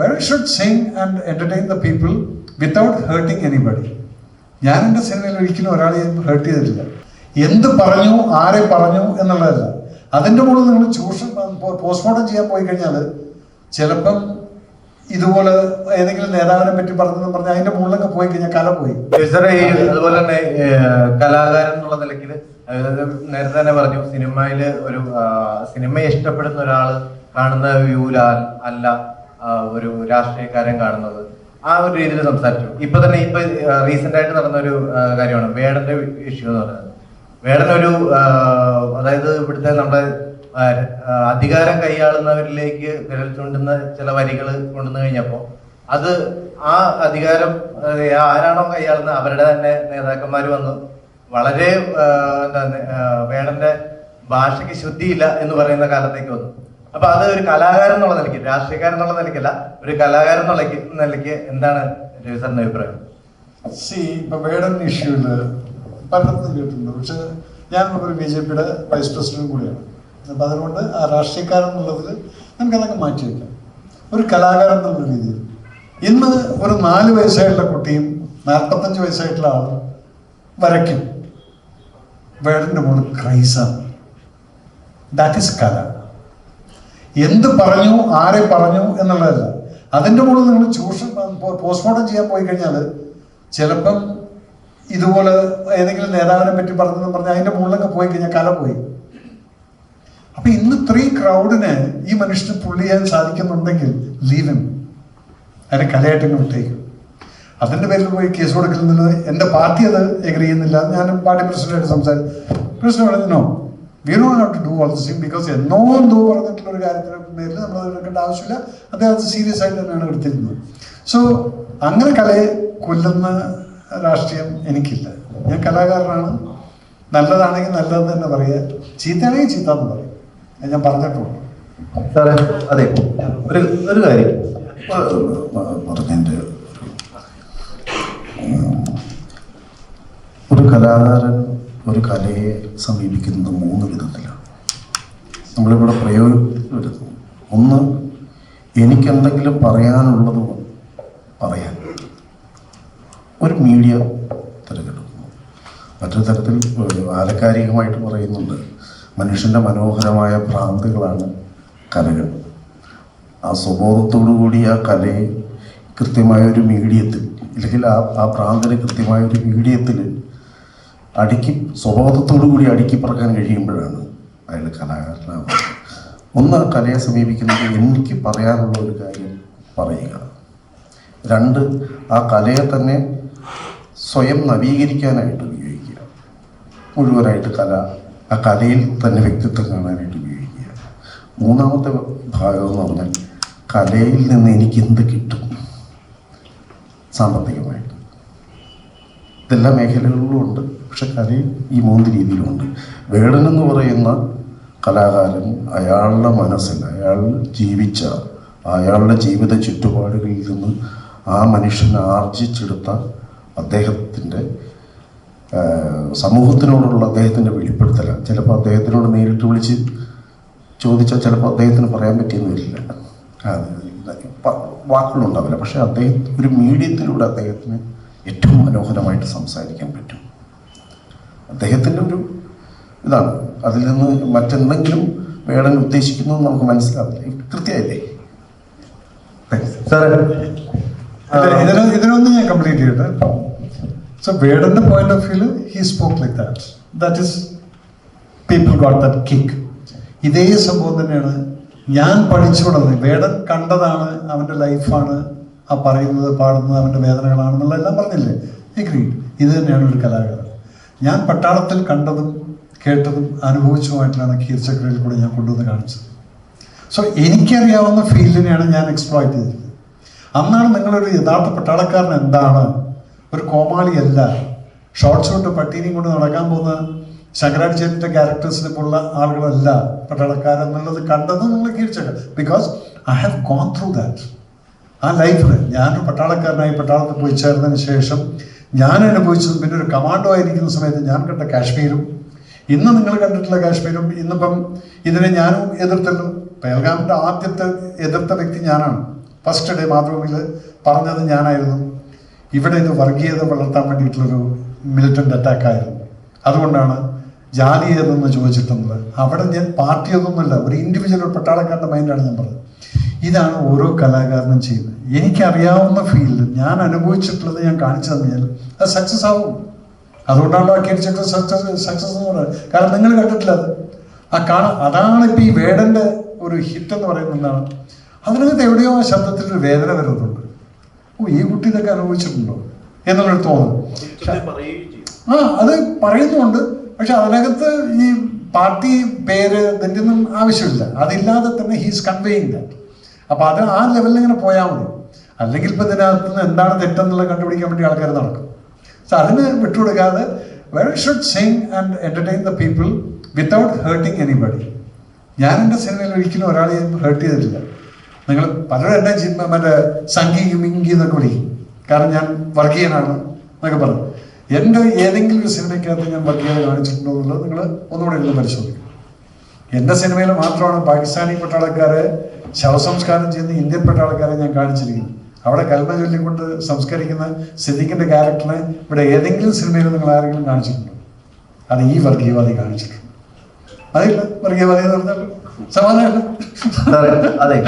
We should sing and entertain the people without hurting anybody. ഞാൻ എന്റെ സിനിമയിൽ ഒരിക്കലും ഒരാളെ ഹേർട്ട് ചെയ്തിട്ടില്ല. എന്ത് പറഞ്ഞു ആരെ പറഞ്ഞു എന്നുള്ളതല്ല. അതിന്റെ കൂടെ നിങ്ങൾ ചൂഷണം പോസ്റ്റ്മോർട്ടം ചെയ്യാൻ പോയി കഴിഞ്ഞാൽ ചിലപ്പം ഇതുപോലെ ഏതെങ്കിലും നേതാവിനെ പറ്റി പറഞ്ഞെന്ന് പറഞ്ഞാൽ അതിന്റെ മുകളിലൊക്കെ പോയി കഴിഞ്ഞാൽ കല പോയി. അതുപോലെ തന്നെ കലാകാരൻ എന്നുള്ള നിലയ്ക്ക് നേരത്തെ തന്നെ പറഞ്ഞു സിനിമയിൽ ഒരു സിനിമയെ ഇഷ്ടപ്പെടുന്ന ഒരാൾ കാണുന്ന വ്യൂല അല്ല. ഒരു രാഷ്ട്രീയക്കാരൻ കാണുന്നത്. ആ ഒരു രീതിയിൽ സംസാരിച്ചു. ഇപ്പൊ തന്നെ ഇപ്പൊ റീസെന്റ് ആയിട്ട് നടന്ന ഒരു കാര്യമാണ്. വേടന്റെ ഇഷ്യൂ എന്ന് പറയുന്നത്. വേടൻ ഒരു അതായത് ഇവിടുത്തെ നമ്മുടെ അധികാരം കൈയാളുന്നവരിലേക്ക് വിരൽ ചൂണ്ടുന്ന ചില വരികൾ കൊണ്ടുവന്നു കഴിഞ്ഞപ്പോ അത് ആ അധികാരം ആരാണോ കൈയാളുന്നത് അവരുടെ തന്നെ നേതാക്കന്മാർ വന്ന്. വളരെ എന്താ വേടന്റെ ഭാഷയ്ക്ക് ശുദ്ധിയില്ല എന്ന് പറയുന്ന കാലത്തേക്ക് വന്നു. അപ്പൊ അത് ഒരു കലാകാരൻ എന്നുള്ള നിലയ്ക്ക് രാഷ്ട്രീയക്കാരൻ എന്നുള്ള നിലയ്ക്കല്ല ഒരു കലാകാരൻ എന്നുള്ള നിലയ്ക്ക് എന്താണ് രവി സാറിന്റെ അഭിപ്രായം? സി ഇപ്പൊ വേടൻ ഇഷ്യൂൽ പലർക്കും കേട്ടിട്ടുണ്ട്. പക്ഷെ ഞാൻ ഒരു ബി ജെ പിയുടെ വൈസ് പ്രസിഡന്റ് കൂടിയാണ്. അപ്പൊ അതുകൊണ്ട് ആ രാഷ്ട്രീയക്കാരൻ എന്നുള്ളതിൽ നമുക്കതൊക്കെ മാറ്റി വയ്ക്കാം ഒരു കലാകാരൻ എന്നുള്ള രീതിയിൽ. ഇന്ന് ഒരു നാല് വയസ്സായിട്ടുള്ള കുട്ടിയും നാൽപ്പത്തഞ്ച് വയസ്സായിട്ടുള്ള ആളും വരയ്ക്കും. വേടന്റെ മോൾ ക്രൈസാണ്. ദാറ്റ് ഇസ് കല. എന്ത് പറഞ്ഞു ആരെ പറഞ്ഞു എന്നുള്ളതല്ല. അതിന്റെ കൂടെ നിങ്ങൾ ചൂഷണം പോസ്റ്റ്മോർട്ടം ചെയ്യാൻ പോയി കഴിഞ്ഞാൽ ചിലപ്പം ഇതുപോലെ ഏതെങ്കിലും നേതാവിനെ പറ്റി പറഞ്ഞെന്ന് പറഞ്ഞാൽ അതിന്റെ മുകളിലൊക്കെ പോയി കഴിഞ്ഞാൽ കല പോയി. അപ്പൊ ഇന്ന് ഇത്രയും ക്രൗഡിന് ഈ മനുഷ്യന് പുള്ളി ചെയ്യാൻ സാധിക്കുന്നുണ്ടെങ്കിൽ ലീവൻ അതിനെ കലയായിട്ട് ഇങ്ങ് വിട്ടേക്കും. അതിന്റെ പേരിൽ പോയി കേസ് കൊടുക്കുന്നത് എന്റെ പാർട്ടി അത് എഗ്രി ചെയ്യുന്നില്ല. ഞാൻ പാർട്ടി പ്രസിഡന്റായിട്ട് സംസാരിച്ചു. പ്രസിഡന്റ് പറഞ്ഞോ we do have to do all this because എന്നോ എന്തോ പറഞ്ഞിട്ടുള്ള ഒരു കാര്യത്തിന് മേലിൽ നമ്മൾ അത് എടുക്കേണ്ട ആവശ്യമില്ല. അദ്ദേഹം അത് സീരിയസ് ആയിട്ട് തന്നെയാണ് എടുത്തിരുന്നത്. സോ അങ്ങനെ കലയെ കൊല്ലുന്ന രാഷ്ട്രീയം എനിക്കില്ല. ഞാൻ കലാകാരനാണ്. നല്ലതാണെങ്കിൽ നല്ലതെന്ന് തന്നെ പറയുക. ചീത്തയാണെങ്കിൽ ചീത്ത എന്ന് പറയും ഞാൻ പറഞ്ഞിട്ടുള്ളൂ സാറേ അതെ ഒരു ഒരു കാര്യം. പറഞ്ഞതിന്റെ ഒരു കലാകാരൻ ഒരു കലയെ സമീപിക്കുന്നത് മൂന്ന് വിധത്തിലാണ്. നമ്മളിവിടെ പ്രയോഗിക്കുന്നത് ഒന്ന് എനിക്കെന്തെങ്കിലും പറയാനുള്ളത് പറയാൻ. ഒരു മീഡിയ തിരഞ്ഞെടുക്കുന്നു. മറ്റൊരു തരത്തിൽ ആലക്കാരികമായിട്ട് പറയുന്നുണ്ട് മനുഷ്യന്റെ മനോഹരമായ ഭ്രാന്തികളാണ് കലകൾ. ആ സ്വബോധത്തോടു കൂടി ആ കലയെ കൃത്യമായ ഒരു മീഡിയത്തിൽ അല്ലെങ്കിൽ ആ ആ ഭ്രാന്തിനെ കൃത്യമായ ഒരു മീഡിയത്തിൽ അടുക്കി സ്വബോധത്തോടു കൂടി അടുക്കി പറക്കാൻ കഴിയുമ്പോഴാണ് അയാൾ കലാകാരനാവുന്നത് ഒന്ന് കലയെ സമീപിക്കുന്നത് എനിക്ക് പറയാനുള്ള ഒരു കാര്യം പറയുക. രണ്ട് ആ കലയെ തന്നെ സ്വയം നവീകരിക്കാനായിട്ട് ഉപയോഗിക്കുക. മുഴുവനായിട്ട് കല ആ കലയിൽ തന്നെ വ്യക്തിത്വം കാണാനായിട്ട് ഉപയോഗിക്കുക. മൂന്നാമത്തെ ഭാഗം എന്ന് പറഞ്ഞാൽ കലയിൽ നിന്ന് എനിക്ക് എന്ത് കിട്ടും? സാമ്പത്തികമായിട്ട് ഇതെല്ലാ മേഖലകളിലും ഉണ്ട്. പക്ഷെ കലയിൽ ഈ മൂന്ന് രീതിയിലുണ്ട്. വേടൻ എന്ന് പറയുന്ന കലാകാരൻ അയാളുടെ മനസ്സിൽ അയാൾ ജീവിച്ച അയാളുടെ ജീവിത ചുറ്റുപാടുകളിൽ നിന്ന് ആ മനുഷ്യൻ ആർജിച്ചെടുത്ത അദ്ദേഹത്തിന്റെ സമൂഹത്തിനോടുള്ള അദ്ദേഹത്തിന്റെ വെളിപ്പെടുത്തലാണ് ചിലപ്പോൾ അദ്ദേഹത്തിനോട് നേരിട്ട് വിളിച്ച് ചോദിച്ചാൽ ചിലപ്പോൾ അദ്ദേഹത്തിന് പറയാൻ പറ്റിയെന്ന് വരില്ല. വാക്കുകളുണ്ടാവില്ല. പക്ഷേ അദ്ദേഹം ഒരു മീഡിയത്തിലൂടെ അദ്ദേഹത്തിന് ഏറ്റവും മനോഹരമായിട്ട് സംസാരിക്കാൻ പറ്റും. അദ്ദേഹത്തിന്റെ ഒരു ഇതാണ്. അതിൽ നിന്ന് മറ്റെന്തെങ്കിലും വേടൻ ഉദ്ദേശിക്കുന്നു എന്ന് നമുക്ക് മനസ്സിലാവില്ല. കൃത്യമായില്ലേ? സാറേ ഇതിന് ഇതിനൊന്നും ഞാൻ കംപ്ലീറ്റ് ചെയ്യട്ടെ. സോ വേടന്റെ point of വ്യൂൽ he spoke like that that is people got that kick ഇതേ സംഭവം തന്നെയാണ് ഞാൻ പഠിച്ചു വളർന്നത് വേടൻ കണ്ടതാണ് അവന്റെ ലൈഫാണ് ആ പറയുന്നത് പാടുന്നത് അവന്റെ വേദനകളാണെന്നുള്ള എല്ലാം പറഞ്ഞില്ലേ? എഗ്രീഡ് ഇത് തന്നെയാണ് ഒരു കലാകാരൻ. ഞാൻ പട്ടാളത്തിൽ കണ്ടതും കേട്ടതും അനുഭവിച്ചതുമായിട്ടാണ് കീർച്ചക്രയിൽ കൂടെ ഞാൻ കൊണ്ടുവന്ന് കാണിച്ചത്. സോ എനിക്കറിയാവുന്ന ഫീൽഡിനെയാണ് ഞാൻ എക്സ്പ്ലോയിറ്റ് ചെയ്തത്. അന്നാണ് നിങ്ങളൊരു യഥാർത്ഥ പട്ടാളക്കാരൻ എന്താണ്? ഒരു കോമാളിയല്ല. ഷോർട്ട്സ് കൊണ്ട് പട്ടീനെയും കൊണ്ട് നടക്കാൻ പോകുന്ന ശങ്കരാചാര്യന്റെ ക്യാരക്ടേഴ്സിനെ പോലുള്ള ആളുകളല്ല പട്ടാളക്കാരെന്നുള്ളത് കണ്ടത് നിങ്ങൾ കീഴ്ച്ചക്ക because I have gone through that ആ ലൈഫിൽ ഞാൻ പട്ടാളക്കാരനായി പട്ടാളത്തിൽ പോയി ചേർന്നതിന് ശേഷം ഞാൻ അനുഭവിച്ചത് പിന്നെ ഒരു കമാൻഡോ ആയിരിക്കുന്ന സമയത്ത് ഞാൻ കണ്ട കാശ്മീരും ഇന്ന് നിങ്ങൾ കണ്ടിട്ടുള്ള കാശ്മീരും ഇന്നിപ്പം ഇതിനെ ഞാനും എതിർത്തല്ലോ പേൽഗാമിന്റെ ആദ്യത്തെ എതിർത്ത വ്യക്തി ഞാനാണ്. ഫസ്റ്റ് ഡേ മാതൃഭൂമിയിൽ പറഞ്ഞത് ഞാനായിരുന്നു. ഇവിടെ ഇത് വർഗീയത വളർത്താൻ വേണ്ടിയിട്ടുള്ളൊരു മിലിറ്റന്റ് അറ്റാക്കായിരുന്നു അതുകൊണ്ടാണ് ജാതി ഏതെന്ന് ചോദിച്ചിട്ടുള്ളത് അവിടെ ഞാൻ പാർട്ടി ഒന്നുമില്ല ഒരു ഇൻഡിവിജ്വൽ ഒരു പട്ടാളക്കാരന്റെ മൈൻഡാണ് ഞാൻ പറഞ്ഞത്. ഇതാണ് ഓരോ കലാകാരനും ചെയ്യുന്നത്. എനിക്കറിയാവുന്ന ഫീൽഡ് ഞാൻ അനുഭവിച്ചിട്ടുള്ളത് ഞാൻ കാണിച്ചു തന്നാൽ അത് സക്സസ് ആവും. അതുകൊണ്ടാണ് ആ കേട്ടിട്ട് സക്സസ് സക്സസ് എന്ന് പറയുന്നത്. കാരണം നിങ്ങൾ കണ്ടിട്ടില്ല അത്. ആ കാണ അതാണ് ഇപ്പം ഈ വേടന്റെ ഒരു ഹിറ്റ് എന്ന് പറയുന്നത് എന്താണ്? അതിനകത്ത് എവിടെയോ ആ ശബ്ദത്തിൽ ഒരു വേദന വരുന്നുണ്ട്. ഓ ഈ കുട്ടി ഇതൊക്കെ അനുഭവിച്ചിട്ടുണ്ടോ? എന്നുള്ളൊരു തോന്നുന്നു ആ അത് പറയുന്നുണ്ട് പക്ഷെ അതിനകത്ത് ഈ പാർട്ടി പേര് ഇതിന്റെ ഒന്നും ആവശ്യമില്ല. അതില്ലാതെ തന്നെ ഹീസ് കൺവേയിങ് ദാറ്റ് അപ്പൊ അത് ആ ലെവലിൽ ഇങ്ങനെ പോയാൽ മതി. അല്ലെങ്കിൽ ഇപ്പൊ ഇതിനകത്ത് നിന്ന് എന്താണ് തെറ്റെന്നുള്ളത് കണ്ടുപിടിക്കാൻ വേണ്ടി ആൾക്കാർ നടക്കും. സോ അതിന് വിട്ടുകൊടുക്കാതെ we'll should sing and entertain the people without hurting anybody ഞാൻ എന്റെ സിനിമയിൽ ഒരിക്കലും ഒരാളെ ഹേർട്ട് ചെയ്തിട്ടില്ല. നിങ്ങൾ പലരും എന്നെ മറ്റേ സംഗി മിങ്കി എന്നൊക്കെ വിളിക്കും. കാരണം ഞാൻ വർക്ക് ചെയ്യാനാണ് എന്നൊക്കെ പറഞ്ഞു. എന്റെ ഏതെങ്കിലും ഒരു സിനിമയ്ക്കകത്ത് ഞാൻ വർഗീയത കാണിച്ചിട്ടുണ്ടോ എന്നുള്ളത് നിങ്ങൾ ഒന്നുകൂടെ ഇരുന്ന് പരിശോധിക്കും എന്റെ സിനിമയിൽ മാത്രമാണ് പാകിസ്ഥാനി പട്ടാളക്കാരെ ശവസംസ്കാരം ചെയ്യുന്ന ഇന്ത്യൻ പട്ടാളക്കാരെ ഞാൻ കാണിച്ചിരിക്കുന്നത്. അവിടെ കൽമ ചൊല്ലിക്കൊണ്ട് സംസ്കരിക്കുന്ന സിദ്ദിഖിന്റെ ക്യാരക്ടറിനെ ഇവിടെ ഏതെങ്കിലും സിനിമയിൽ നിങ്ങൾ ആരെങ്കിലും കാണിച്ചിട്ടുണ്ടോ? അത് ഈ വർഗീയവാദി കാണിച്ചിട്ടുണ്ട്. അതില്ല വർഗീയവാദി എന്ന് പറഞ്ഞാൽ സമാധാനം അതെ.